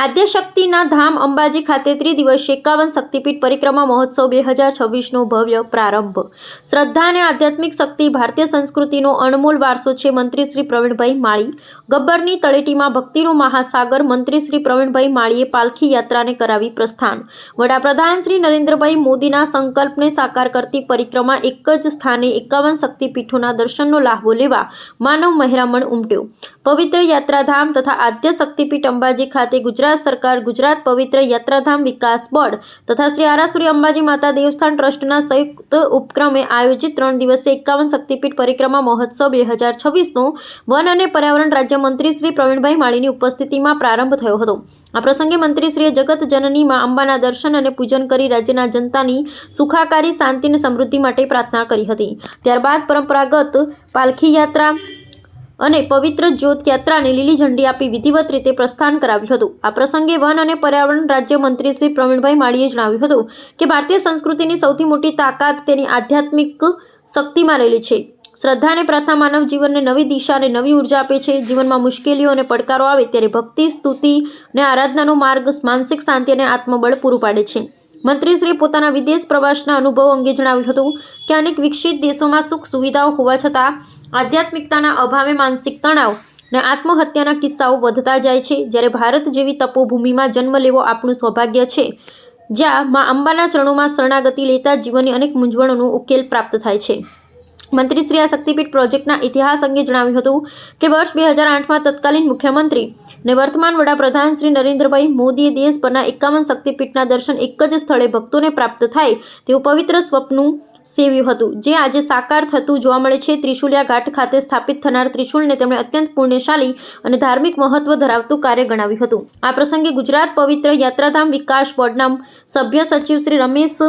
આદ્યશક્તિના ધામ અંબાજી ખાતે ત્રિદિવસ એકાવન શક્તિપીઠ પરિક્રમા મહોત્સવ બે હજાર છવ્વીસનો ભવ્ય પ્રારંભ. શ્રદ્ધા અને આધ્યાત્મિક શક્તિ ભારતીય સંસ્કૃતિનો અણમોલ વારસો છે મંત્રી શ્રી પ્રવીણભાઈ માળી. ગબ્બરની તળેટીમાં ભક્તિનો મહાસાગર મંત્રી શ્રી પ્રવીણભાઈ માળીએ પાલખી યાત્રાને કરાવી પ્રસ્થાન. વડાપ્રધાન શ્રી નરેન્દ્રભાઈ મોદીના સંકલ્પને સાકાર કરતી પરિક્રમા એક જ સ્થાને એકાવન શક્તિપીઠોના દર્શનનો લાહવો લેવા માનવ મહેરામણ ઉમટ્યો. પવિત્ર યાત્રાધામ તથા આદ્ય શક્તિપીઠ અંબાજી ખાતે ગુજરાત સરકાર, ગુજરાત પવિત્ર યાત્રાધામ વિકાસ બોર્ડ તથા શ્રી આરાસુરી અંબાજી માતા દેવસ્થાન ટ્રસ્ટના સંયુક્ત ઉપક્રમે આયોજિત ત્રણ દિવસીય એકાવન શક્તિપીઠ પરિક્રમા મહોત્સવ બે હજાર છવ્વીસનો વન અને પર્યાવરણ રાજ્યમંત્રી શ્રી પ્રવીણભાઈ માળીની ઉપસ્થિતિમાં પ્રારંભ થયો હતો. આ પ્રસંગે મંત્રીશ્રીએ જગત જનનીમાં અંબાના દર્શન અને પૂજન કરી રાજ્યના જનતાની સુખાકારી, શાંતિ અને સમૃદ્ધિ માટે પ્રાર્થના કરી હતી. ત્યારબાદ પરંપરાગત પાલખી યાત્રા અને પવિત્ર જ્યોત યાત્રાને લીલી ઝંડી આપી વિધિવત રીતે પ્રસ્થાન કરાવ્યું હતું. આ પ્રસંગે વન અને પર્યાવરણ રાજ્યમંત્રી શ્રી પ્રવીણભાઈ માળીએ જણાવ્યું હતું કે ભારતીય સંસ્કૃતિની સૌથી મોટી તાકાત તેની આધ્યાત્મિક શક્તિમાં રહેલી છે. શ્રદ્ધા અને પ્રાર્થના માનવ જીવનને નવી દિશા અને નવી ઊર્જા આપે છે. જીવનમાં મુશ્કેલીઓ અને પડકારો આવે ત્યારે ભક્તિ, સ્તુતિ અને આરાધનાનો માર્ગ માનસિક શાંતિ અને આત્મબળ પૂરું પાડે છે. મંત્રીશ્રીએ પોતાના વિદેશ પ્રવાસના અનુભવો અંગે જણાવ્યું હતું કે અનેક વિકસિત દેશોમાં સુખ સુવિધાઓ હોવા છતાં આધ્યાત્મિકતાના અભાવે માનસિક તણાવ અને આત્મહત્યાના કિસ્સાઓ વધતા જાય છે. જ્યારે ભારત જેવી તપોભૂમિમાં જન્મ લેવો આપણું સૌભાગ્ય છે, જ્યાં મા અંબાના ચરણોમાં શરણાગતિ લેતા જીવનની અનેક મૂંઝવણોનો ઉકેલ પ્રાપ્ત થાય છે. મંત્રીશ્રી આ શક્તિપીઠ પ્રોજેક્ટના ઇતિહાસ અંગે જણાવ્યું હતું કે વર્ષ બે હજાર આઠમાં તત્કાલીન મુખ્યમંત્રી અને વર્તમાન વડાપ્રધાન શ્રી નરેન્દ્રભાઈ મોદીએ દેશભરના એકાવન શક્તિપીઠના દર્શન એક જ સ્થળે ભક્તોને પ્રાપ્ત થાય તેવું પવિત્ર સ્વપ્નું સેવ્યું હતું. જે આજે સાકાર થતું જોવા મળે છે. ત્રિશુલિયા ઘાટ ખાતે સ્થાપિત થનાર ત્રિશુલને તેમણે અત્યંત પુણ્યશાળી અને ધાર્મિક મહત્વ ધરાવતું કાર્ય ગણાવ્યું હતું. આ પ્રસંગે ગુજરાત પવિત્ર યાત્રાધામ વિકાસ બોર્ડના સભ્ય સચિવ શ્રી રમેશ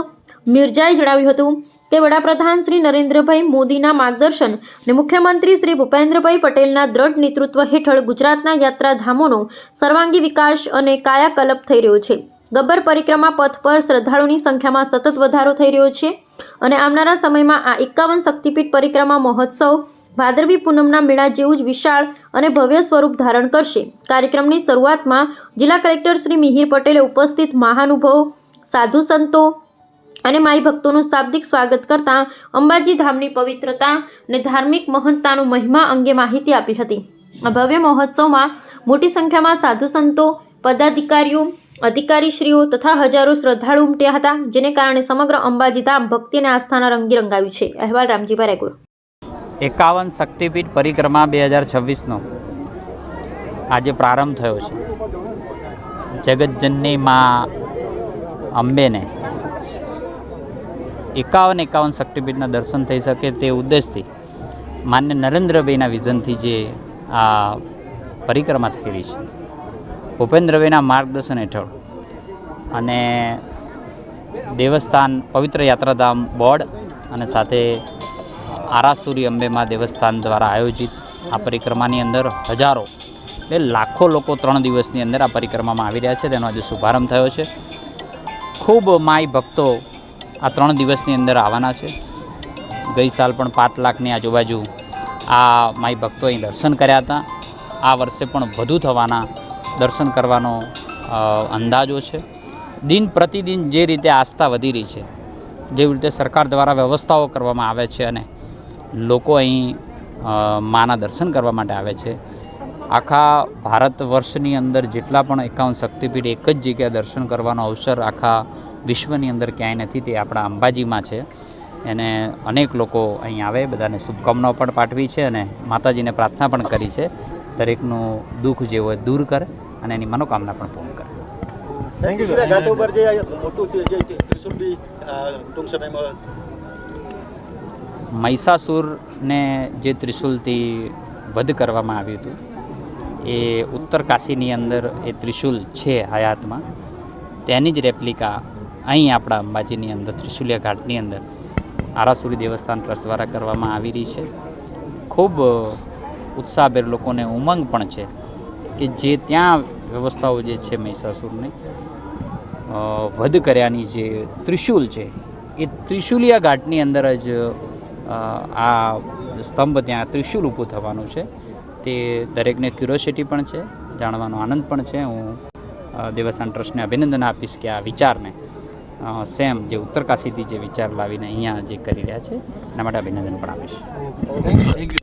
મિર્જાએ જણાવ્યું હતું કે વડાપ્રધાન શ્રી નરેન્દ્રભાઈ મોદીના માર્ગદર્શન અને મુખ્યમંત્રી શ્રી ભૂપેન્દ્રભાઈ પટેલના દ્રઢ નેતૃત્વ હેઠળ ગુજરાતના યાત્રાધામોનો સર્વાંગી વિકાસ અને કાયાકલ્પ થઈ રહ્યો છે. ગબ્બર પરિક્રમા પથ પર શ્રદ્ધાળુની સંખ્યામાં સતત વધારો થઈ રહ્યો છે અને આવનારા સમયમાં આ એકાવન શક્તિપીઠ પરિક્રમા મહોત્સવ ભાદરવી પૂનમના મેળા જેવું જ વિશાળ અને ભવ્ય સ્વરૂપ ધારણ કરશે. કાર્યક્રમની શરૂઆતમાં જિલ્લા કલેક્ટર શ્રી મિહિર પટેલે ઉપસ્થિત મહાનુભવો, સાધુ સંતો અને માઈ ભક્તોનું શાબ્દિક સ્વાગત કરતા અંબાજી ધામની પવિત્રતા અને ધાર્મિક મહંતતાનો મહિમા અંગે માહિતી આપી હતી. આ ભવ્ય મહોત્સવમાં મોટી સંખ્યામાં સાધુ સંતો, પદાધિકારીઓ, અધિકારીશ્રીઓ તથા હજારો શ્રદ્ધાળુ ઉમટ્યા હતા, જેને કારણે સમગ્ર અંબાજી ધામ ભક્તિ અને આસ્થાના રંગી રંગાવ્યું છે. અહેવાલ રામજીભાઈ રેગુર એકાવન શક્તિપીઠ પરિક્રમા બે હજાર છવ્વીસનો આજે પ્રારંભ થયો છે. જગતજનની મા અંબેને એકાવન એકાવન શક્તિપીઠના દર્શન થઈ શકે તે ઉદ્દેશથી માન્ય નરેન્દ્રભાઈના વિઝનથી જે આ પરિક્રમા રહી છે. ભૂપેન્દ્રભાઈના માર્ગદર્શન હેઠળ અને દેવસ્થાન પવિત્ર યાત્રાધામ બોર્ડ અને સાથે આરાસુરી અંબેમાં દેવસ્થાન દ્વારા આયોજિત આ પરિક્રમાની અંદર હજારો એટલે લાખો લોકો ત્રણ દિવસની અંદર આ પરિક્રમામાં આવી રહ્યા છે. તેનો આજે શુભારંભ થયો છે. ખૂબ માય ભક્તો આ ત્રણ દિવસની અંદર આવવાના છે. ગઈ સાલ પણ પાંચ લાખની આજુબાજુ આ માય ભક્તો અહીં દર્શન કર્યા હતા. આ વર્ષે પણ વધુ થવાના દર્શન કરવાનો અંદાજો છે. દિન પ્રતિદિન જે રીતે આસ્થા વધી રહી છે, જેવી રીતે સરકાર દ્વારા વ્યવસ્થાઓ કરવામાં આવે છે અને લોકો અહીં માના દર્શન કરવા માટે આવે છે. આખા ભારત વર્ષની અંદર જેટલા પણ એકાવન શક્તિપીઠ એક જ જગ્યાએ દર્શન કરવાનો અવસર આખા વિશ્વની અંદર ક્યાંય નથી તે આપણા અંબાજીમાં છે. એને અનેક લોકો અહીં આવે બધાને શુભકામનાઓ પણ પાઠવી છે અને માતાજીને પ્રાર્થના પણ કરી છે. દરેકનું દુઃખ જે હોય દૂર કરે અને એની મનોકામના પણ પૂર્ણ કરે. થેન્ક યુ સર ઘાટ ઉપર જે મોટું જે ત્રિશુલ બી ટૂંક સમયમાં મહિષાસુરને જે ત્રિશુલથી વધ કરવામાં આવ્યું હતું એ ઉત્તર કાશીની અંદર એ ત્રિશુલ છે હયાતમાં. તેની જ રેપ્લિકા અહીં આપણા અંબાજીની અંદર, ત્રિશુલિયા ઘાટની અંદર આરાસુરી દેવસ્થાન ટ્રસ્ટ દ્વારા કરવામાં આવી રહી છે. ખૂબ ઉત્સાહભેર લોકોને ઉમંગ પણ છે કે જે ત્યાં વ્યવસ્થાઓ જે છે મહિષાસુરને વધ કર્યાની જે ત્રિશુલ છે, એ ત્રિશુલિયા ઘાટની અંદર જ આ સ્તંભ ત્યાં ત્રિશુલ ઊભું થવાનું છે. તે દરેકને ક્યુરોસિટી પણ છે, જાણવાનો આનંદ પણ છે. હું દેવસ્થાન ટ્રસ્ટને અભિનંદન આપીશ કે આ વિચારને સેમ જે ઉત્તરકાશીથી જે વિચાર લાવીને અહીંયા જે કરી રહ્યા છે, એના માટે અભિનંદન પણ આપીશ.